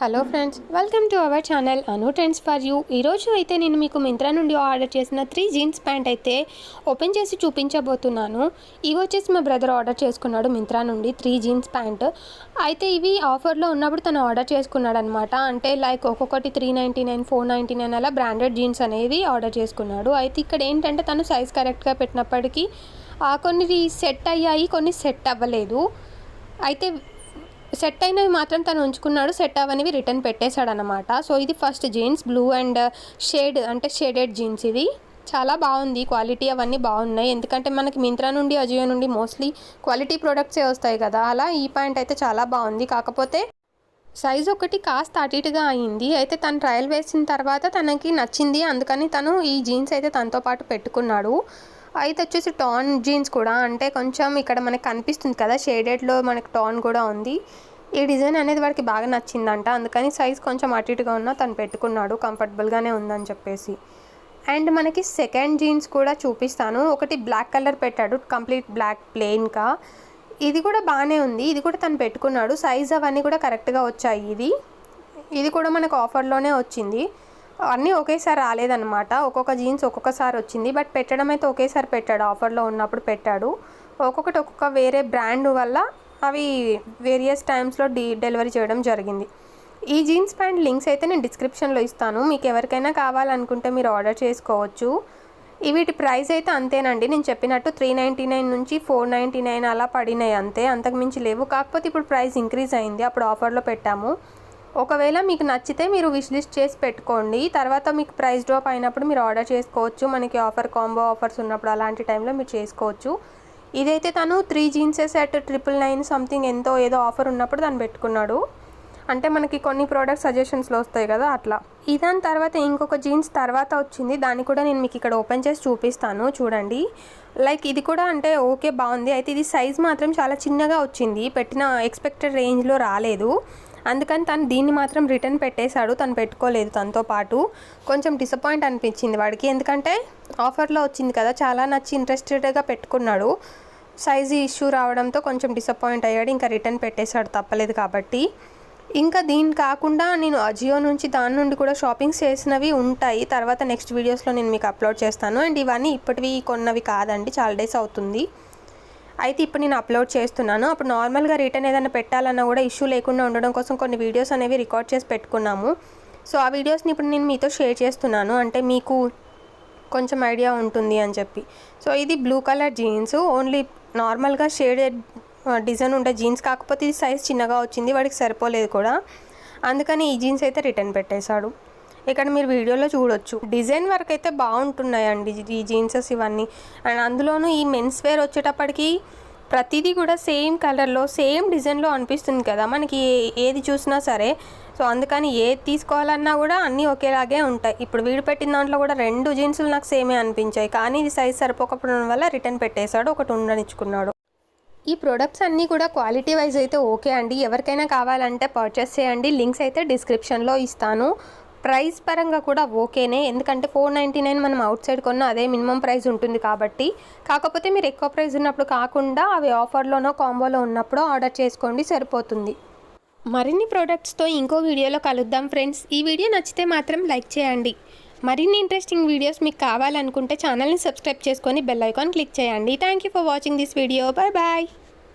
Hello friends welcome to our channel Anu trends for you. ఈరోజు అయితే నేను మీకు మింత్రా నుండి ఆర్డర్ చేసిన త్రీ జీన్స్ ప్యాంట్ అయితే ఓపెన్ చేసి చూపించబోతున్నాను. ఇవి వచ్చేసి మా బ్రదర్ ఆర్డర్ చేసుకున్నాడు మింత్రా నుండి త్రీ జీన్స్ ప్యాంట్. అయితే ఇవి ఆఫర్లో ఉన్నప్పుడు తను ఆర్డర్ చేసుకున్నాడు అనమాట అంటే లైక్ ఒక్కొక్కటి three ninety nine four ninety nine అలా బ్రాండెడ్ జీన్స్ అనేవి ఆర్డర్ చేసుకున్నాడు. అయితే ఇక్కడ ఏంటంటే తను సైజ్ కరెక్ట్గా పెట్టినప్పటికీ కొన్ని సెట్ అయ్యాయి కొన్ని సెట్ అవ్వలేదు. అయితే సెట్ అయినవి మాత్రం తను ఉంచుకున్నాడు. సెట్ అవనివి రిటర్న్ పెట్టేశాడు అనమాట సో ఇది first jeans. Blue and shade అంటే షేడెడ్ జీన్స్ ఇది. చాలా బాగుంది. క్వాలిటీ అవన్నీ బాగున్నాయి. ఎందుకంటే మనకి మింత్రా నుండి అజియో నుండి మోస్ట్లీ క్వాలిటీ ప్రొడక్ట్సే వస్తాయి కదా. అలా ఈ ప్యాంట్ అయితే చాలా బాగుంది. కాకపోతే సైజ్ ఒకటి కాస్త అటు అయింది. అయితే తను ట్రయల్ వేసిన తర్వాత తనకి నచ్చింది. అందుకని తను ఈ జీన్స్ అయితే తనతో పాటు పెట్టుకున్నాడు. అయితే వచ్చేసి టాన్ జీన్స్ కూడా అంటే కొంచెం ఇక్కడ మనకి కనిపిస్తుంది కదా షేడెడ్లో మనకు టాన్ కూడా ఉంది. ఈ డిజైన్ అనేది వాడికి బాగా నచ్చిందంట. అందుకని సైజ్ కొంచెం అటు ఇటుగా ఉన్నా తను పెట్టుకున్నాడు కంఫర్టబుల్గానే ఉందని చెప్పేసి. అండ్ మనకి సెకండ్ జీన్స్ కూడా చూపిస్తాను. ఒకటి బ్లాక్ కలర్ పెట్టాడు కంప్లీట్ బ్లాక్ ప్లెయిన్గా ఇది కూడా బాగానే ఉంది. ఇది కూడా తను పెట్టుకున్నాడు. సైజ్ అవన్నీ కూడా కరెక్ట్గా వచ్చాయి ఇది. ఇది కూడా మనకు ఆఫర్లోనే వచ్చింది. అన్నీ ఒకేసారి రాలేదన్నమాట. ఒక్కొక్క జీన్స్ ఒక్కొక్కసారి వచ్చింది. బట్ పెట్టడం అయితే ఒకేసారి పెట్టాడు. ఆఫర్లో ఉన్నప్పుడు పెట్టాడు. ఒక్కొక్కటి ఒక్కొక్క వేరే బ్రాండ్ వల్ల అవి వేరియస్ టైమ్స్లో డీ డెలివరీ చేయడం జరిగింది. ఈ జీన్స్ ప్యాంట్ లింక్స్ అయితే నేను డిస్క్రిప్షన్లో ఇస్తాను. మీకు ఎవరికైనా కావాలనుకుంటే మీరు ఆర్డర్ చేసుకోవచ్చు. వీటి ప్రైస్ అయితే అంతేనండి. నేను చెప్పినట్టు త్రీ నైంటీ నైన్ నుంచి ఫోర్ నైంటీ నైన్ అలా పడినాయి అంతే. అంతకుమించి లేవు. కాకపోతే ఇప్పుడు ప్రైస్ ఇంక్రీజ్ అయింది. అప్పుడు ఆఫర్లో పెట్టాము. ఒకవేళ మీకు నచ్చితే మీరు విష్ లిస్ట్ చేసి పెట్టుకోండి. తర్వాత మీకు ప్రైస్ డ్రాప్ అయినప్పుడు మీరు ఆర్డర్ చేసుకోవచ్చు. మనకి ఆఫర్ కాంబో ఆఫర్స్ ఉన్నప్పుడు అలాంటి టైంలో మీరు చేసుకోవచ్చు. ఇదైతే తను three jeanses at triple nine something ఎంతో ఏదో ఆఫర్ ఉన్నప్పుడు తను పెట్టుకున్నాడు. అంటే మనకి కొన్ని ప్రోడక్ట్ సజెషన్స్లో వస్తాయి కదా అట్లా. ఇదాని తర్వాత ఇంకొక జీన్స్ తర్వాత వచ్చింది. దాన్ని కూడా నేను మీకు ఇక్కడ ఓపెన్ చేసి చూపిస్తాను. చూడండి. లైక్ ఇది కూడా అంటే ఓకే బాగుంది. అయితే ఇది సైజ్ మాత్రం చాలా చిన్నగా వచ్చింది. పెట్టిన ఎక్స్పెక్టెడ్ రేంజ్లో రాలేదు. అందుకని తను దీన్ని మాత్రం రిటర్న్ పెట్టేశాడు. తను పెట్టుకోలేదు తనతో పాటు. కొంచెం డిసప్పాయింట్ అనిపించింది వాడికి. ఎందుకంటే ఆఫర్లో వచ్చింది కదా చాలా నచ్చి ఇంట్రెస్టెడ్గా పెట్టుకున్నాడు. సైజు ఇష్యూ రావడంతో కొంచెం డిసప్పాయింట్ అయ్యాడు. ఇంకా రిటర్న్ పెట్టేశాడు తప్పలేదు కాబట్టి. ఇంకా దీని కాకుండా నేను అజియో నుంచి దాని నుండి కూడా షాపింగ్స్ చేసినవి ఉంటాయి. తర్వాత నెక్స్ట్ వీడియోస్లో నేను మీకు అప్లోడ్ చేస్తాను. అండ్ ఇవన్నీ ఇప్పటివి కొన్నవి కాదండి. చాలా డేస్ అవుతుంది. అయితే ఇప్పుడు నేను అప్లోడ్ చేస్తున్నాను. అప్పుడు నార్మల్గా రిటర్న్ ఏదైనా పెట్టాలన్నా కూడా ఇష్యూ లేకుండా ఉండడం కోసం కొన్ని వీడియోస్ అనేవి రికార్డ్ చేసి పెట్టుకున్నాము. సో ఆ వీడియోస్ని ఇప్పుడు నేను మీతో షేర్ చేస్తున్నాను. అంటే మీకు కొంచెం ఐడియా ఉంటుంది అని చెప్పి. సో ఇది బ్లూ కలర్ జీన్స్. ఓన్లీ నార్మల్గా షేడెడ్ డిజైన్ ఉండే జీన్స్ కాకపోతే ఇది సైజ్ చిన్నగా వచ్చింది. వాడికి సరిపోలేదు కూడా. అందుకని ఈ జీన్స్ అయితే రిటర్న్ పెట్టేశాడు. ఇక్కడ మీరు వీడియోలో చూడొచ్చు. డిజైన్ వర్క్ అయితే బాగుంటున్నాయండి ఈ జీన్సెస్ ఇవన్నీ. అండ్ అందులోనూ ఈ మెన్స్ వేర్ వచ్చేటప్పటికి ప్రతిదీ కూడా సేమ్ కలర్లో సేమ్ డిజైన్లో అనిపిస్తుంది కదా మనకి ఏది చూసినా సరే. సో అందుకని ఏది తీసుకోవాలన్నా కూడా అన్నీ ఒకేలాగే ఉంటాయి. ఇప్పుడు వీడు పెట్టిన దాంట్లో కూడా రెండు జీన్సులు నాకు సేమే అనిపించాయి. కానీ ఇది సైజ్ సరిపోకపోవడం వల్ల రిటర్న్ పెట్టేశాడు ఒకటి ఉండనిచ్చుకున్నాడు. ఈ ప్రొడక్ట్స్ అన్నీ కూడా క్వాలిటీ వైజ్ అయితే ఓకే అండి. ఎవరికైనా కావాలంటే పర్చేస్ చేయండి. లింక్స్ అయితే డిస్క్రిప్షన్లో ఇస్తాను. ప్రైస్ పరంగా కూడా ఓకేనే. ఎందుకంటే ఫోర్ నైంటీ నైన్ మనం అవుట్ సైడ్ కొన్న అదే మినిమం ప్రైస్ ఉంటుంది కాబట్టి. కాకపోతే మీరు ఎక్కువ ప్రైస్ ఉన్నప్పుడు కాకుండా అవి ఆఫర్లోనో కాంబోలో ఉన్నప్పుడు ఆర్డర్ చేసుకోండి సరిపోతుంది. మరిన్ని ప్రోడక్ట్స్తో ఇంకో వీడియోలో కలుద్దాం ఫ్రెండ్స్. ఈ వీడియో నచ్చితే మాత్రం లైక్ చేయండి. మరిన్ని ఇంట్రెస్టింగ్ వీడియోస్ మీకు కావాలనుకుంటే ఛానల్ని సబ్స్క్రైబ్ చేసుకొని బెల్ ఐకాన్ క్లిక్ చేయండి. Thank you for watching this video bye bye